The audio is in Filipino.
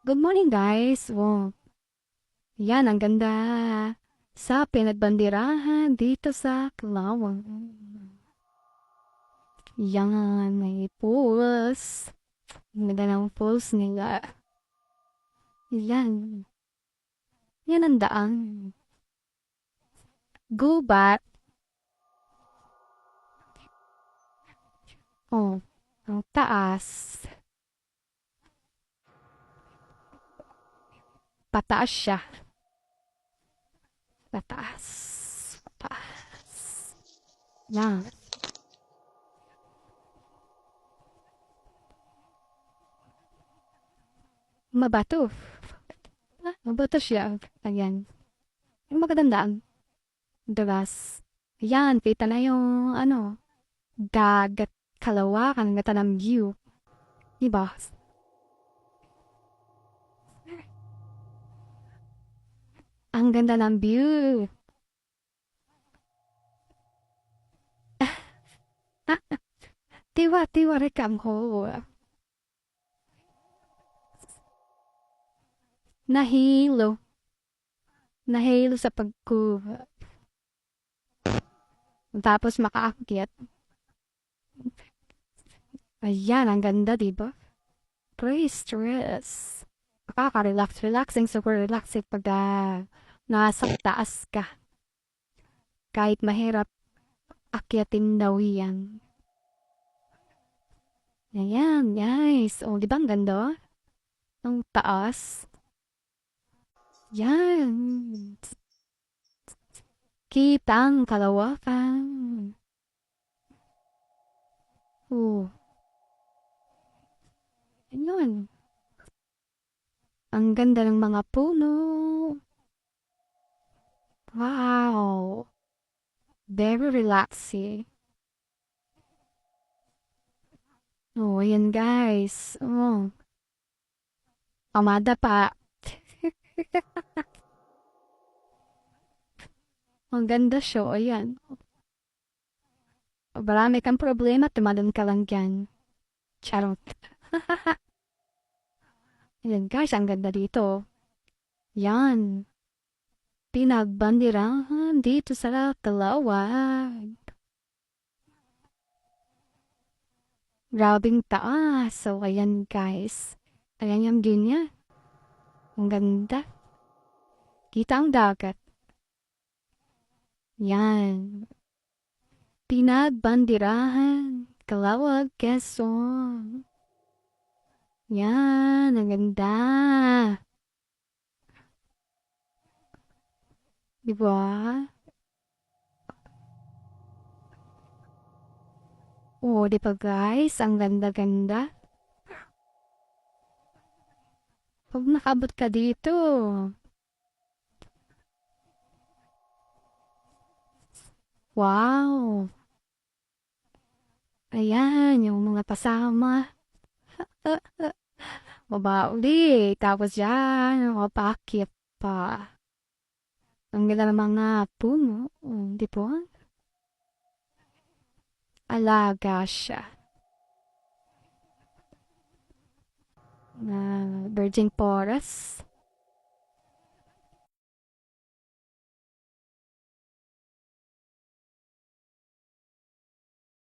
Good morning, guys. Wow. Yan, ang ganda. Sa pinagbandirahan dito sa Kalawang. Yan, may pools. Ganda ng pools nila. Yan. Yan ang daan. Gubat. Oh, ang taas. Pataas siya. Pataas. Pataas. Yan. Mabato. Mabato siya. Ayan. Yung magandang Diras. Ayan, kita na yung, ano, dagat kalawakan ng ng view. Diba? Ang ganda ng view. Tiwa, tiwa rekam ho. Nahilo. Nahilo sa pagkuha. Tapos makaakyat. Ayan, ang ganda, diba? Praise stress. Nakaka-relax, relaxing, super relaxing pag uh, nasa taas ka. Kahit mahirap, akyatin daw yan. Ayan, guys. O, di ba ang ganda? Ang taas. Yan. Kitang kalawakan. Oh. Ayun. Ang ganda ng mga puno. Wow. Very relaxing. Oh, ayan guys. Oh. Amada pa. Ang ganda siya. Ayan. Marami kang problema, tumalon ka lang dyan. Charot. Ayan guys, ang ganda dito. Yan. Pinagbandirahan dito sa Kalawag. Grabing taas. So, ayan guys. Ayan yung niya. Ang ganda. Kita ang dagat. Yan. Pinagbandirahan. Kalawag, Quezon. Yan, ang ganda. Diba? Oh, di ba guys? Ang ganda-ganda. Pag nakabot ka dito. Wow. Ayan, yung mga pasama. Baba uli. Tapos yan, mapakit pa. Ang ganda ng mga puno. Oh, di po? Alaga siya. Na Virgin Forest.